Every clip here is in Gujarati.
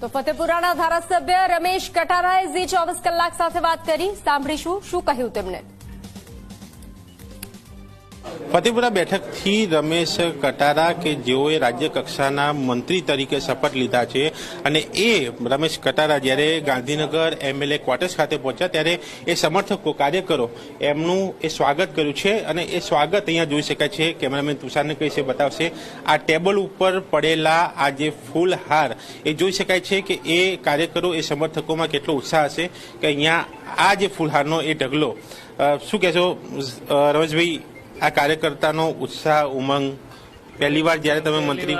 તો ફતેપુરાના ધારાસભ્ય રમેશ કટારાએ ઝી ચોવીસ કલાક સાથે વાત કરી. સાંભળીશું શું કહ્યું તેમણે. ફતેપુરા બેઠકથી રમેશ કટારા કે જેઓએ રાજ્ય કક્ષાના મંત્રી તરીકે શપથ લીધા છે અને એ રમેશ કટારા જ્યારે ગાંધીનગર એમએલએ ક્વાર્ટર્સ ખાતે પહોંચ્યા ત્યારે એ સમર્થકો કાર્યકરો એમનું એ સ્વાગત કર્યું છે અને એ સ્વાગત અહીંયા જોઈ શકાય છે. કેમેરામેન તુષારને કઈ છે બતાવશે. આ ટેબલ ઉપર પડેલા આ જે ફૂલહાર એ જોઈ શકાય છે કે એ કાર્યકરો એ સમર્થકોમાં કેટલો ઉત્સાહ હશે કે અહીંયા આ જે ફૂલહારનો એ ઢગલો. શું કહેશો? રમેશભાઈ આ કાર્યકર્તાનો ઉત્સાહ, ઉમંગ. પહેલી વાર જ્યારે તમે મંત્રી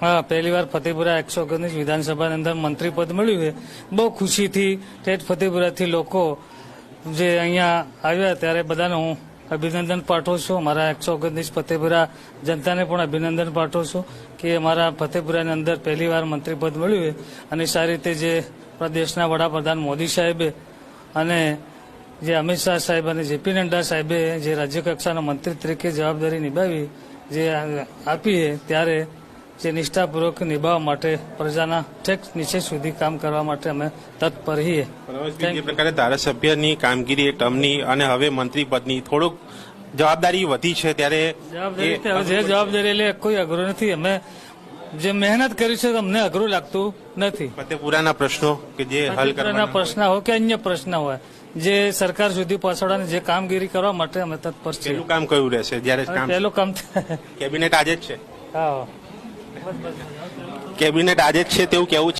હા, પહેલી વાર ફતેપુરા એકસો ઓગણીસ વિધાનસભાની અંદર મંત્રી પદ મળ્યું છે. બહુ ખુશીથી ઠેઠ ફતેપુરાથી લોકો જે અહીંયા આવ્યા ત્યારે બધાને હું અભિનંદન પાઠવું છું. મારા એકસો ઓગણીસ ફતેપુરા જનતાને પણ અભિનંદન પાઠવું છું કે અમારા ફતેપુરાની અંદર પહેલી વાર મંત્રી પદ મળ્યું છે. અને સારી રીતે જે પ્રદેશના દેશના વડાપ્રધાન મોદી સાહેબે અને જે અમિત શાહ સાહેબ અને જેપી નડ્ડા સાહેબે જે રાજ્ય કક્ષાના મંત્રી તરીકે જવાબદારી નિભાવી જે આપી ત્યારે જે નિષ્ઠાપૂર્વક નિભાવવા માટે પ્રજાના ઠેક નીચે સુધી કામ કરવા માટે અમે તત્પર છીએ. જે પ્રકારે ધારાસભ્યની કામગીરી ટર્મની અને હવે મંત્રી પદની થોડુંક જવાબદારી વધી છે ત્યારે જવાબદારી જે જવાબદારી એટલે કોઈ અઘરો નથી. અમે જે મહેનત કરી છે તમને અઘરું લાગતું નથી. ફતેપુરાના પ્રશ્નો કે જે હલ કરવાના પ્રશ્ન હોય કે અન્ય પ્રશ્ન હોય. જે સરકાર સુધી પહોંચાડવાની જે કામગીરી કરવા માટે અમે તત્પર છે પહેલું કામ કયું રહેશે? જ્યારે પહેલું કામ કેબિનેટ આજે જ છે. હા. કેબિનેટ આજે જ છે તેવું કેવું છે.